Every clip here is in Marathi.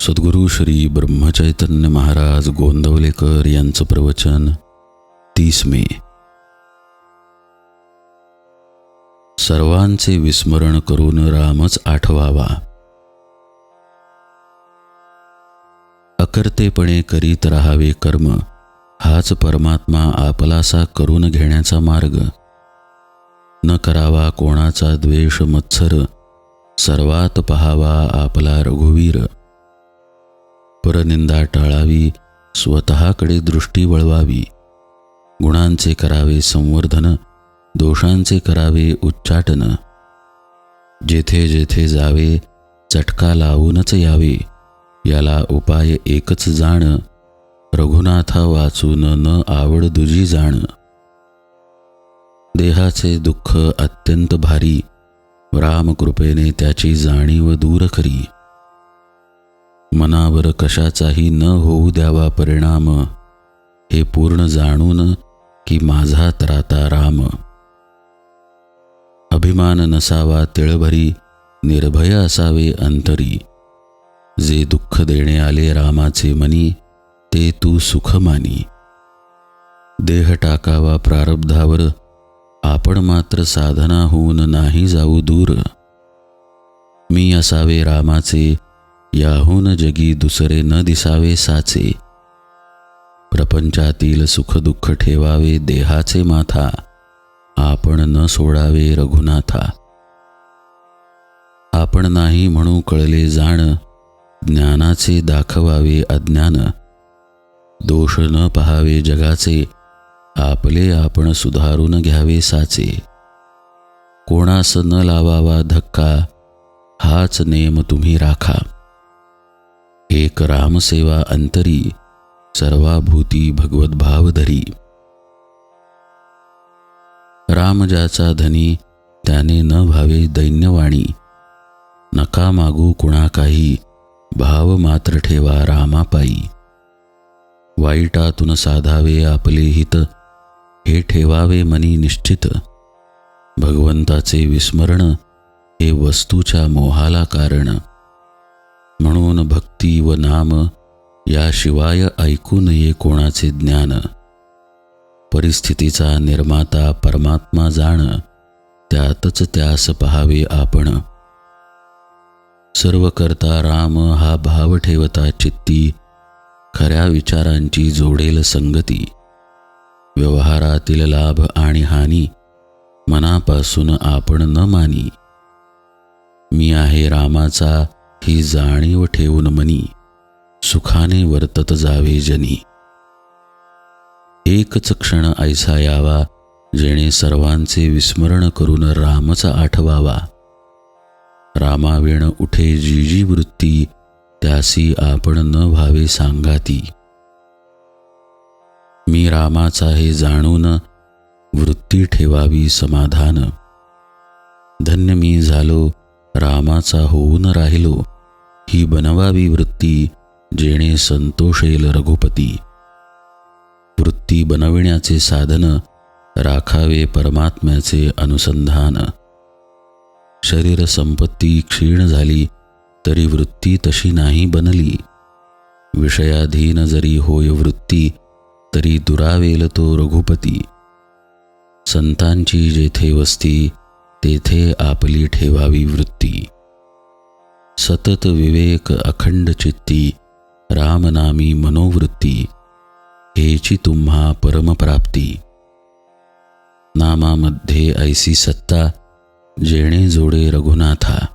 सद्गुरू श्री ब्रह्मचैतन्य महाराज गोंदवलेकर यांचं प्रवचन तीस मे. सर्वांचे विस्मरण करून रामच आठवावा. अकर्तेपणे करीत राहावे कर्म हाच परमात्मा आपलासा करून घेण्याचा मार्ग. न करावा कोणाचा द्वेष मत्सर सर्वात पहावा आपला रघुवीर. परनिंदा टाळावी स्वतःकडे दृष्टी वळवावी. गुणांचे करावे संवर्धन दोषांचे करावे उच्चाटन. जेथे जेथे जावे चटका लावूनच यावे. याला उपाय एकच जाण रघुनाथा वाचून न आवड दुजी जाण. देहाचे दुःख अत्यंत भारी रामकृपेने त्याची जाणीव दूर करी मनावर कशाचाही न होऊ द्यावा परिणाम हे पूर्ण जाणून की माझा त्राता राम. अभिमान नसावा तिळभरी निर्भय असावे अंतरी. जे दुःख देणे आले रामाचे मनी ते तू सुख मानी. देह टाकावा प्रारब्धावर आपण मात्र साधना होऊन नाही जाऊ दूर. मी असावे रामाचे याहून जगी दुसरे न दिसावे साचे. प्रपंचातील सुखदुःख ठेवावे देहाचे माथा. आपण न सोडावे रघुनाथा. आपण नाही म्हणू कळले जाण. ज्ञानाचे दाखवावे अज्ञान. दोष न पहावे जगाचे. आपले आपण सुधारून घ्यावे साचे. कोणास न लावावा धक्का. हाच नेम तुम्ही राखा. एक रामसेवा अंतरी सर्वाभूती भगवत भाव धरी राम ज्याचा धनी त्याने न भावे दैन्यवाणी. नका मागू कुणा काही भाव मात्र ठेवा रामापायी. वाईटातून साधावे आपले हित हे ठेवावे मनी निश्चित. भगवंताचे विस्मरण हे वस्तूच्या मोहाला कारण. म्हणून भक्ती व नाम याशिवाय ऐकू नये कोणाचे ज्ञान. परिस्थितीचा निर्माता परमात्मा जाण त्यातच त्यास पहावे आपण. सर्व करता राम हा भाव ठेवता चित्ती खऱ्या विचारांची जोडेल संगती. व्यवहारातील लाभ आणि हानी मनापासून आपण न मानी. मी आहे रामाचा ही जाणीव ठेवून मनी सुखाने वर्तत जावे जनी. एकच क्षण ऐसा यावा जेणे सर्वांचे विस्मरण करून रामचा आठवावा. रामाविण उठे जी जी वृत्ती त्यासी आपण न व्हावे सांगाती. मी रामाचा हे जाणून वृत्ती ठेवावी समाधान. धन्य मी झालो रामाचा होऊन राहिलो. ही बनवावी वृत्ती जेणे संतोषेल रघुपती. वृत्ती बनविण्याचे साधन राखावे परमात्म्याचे अनुसंधान. शरीर संपत्ती क्षीण झाली तरी वृत्ती तशी नाही बनली. विषयाधीन जरी होय वृत्ती तरी दुरावेल तो रघुपती. संतांची जेथे वस्ती तेथे आपली ठेवावी वृत्ती. सतत विवेक अखंड चित्ती रामनामी मनोवृत्ती हेची तुम्हा परमप्राप्ती. नामामध्ये ऐसी सत्ता जेणे जोडे रघुनाथा.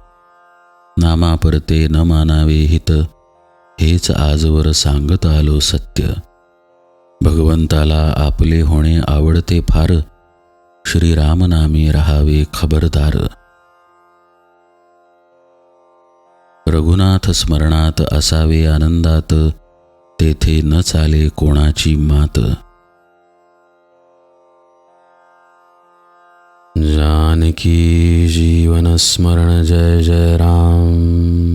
नामा परते न मानावे हित हेच आजवर सांगत आलो सत्य. भगवंताला आपले होणे आवडते फार श्रीरामनामे रहावे खबरदार. रघुनाथ स्मरणात असावे आनंदात तेथे न चाले कोणाची मात. जानकी जीवन स्मरण जय जय राम.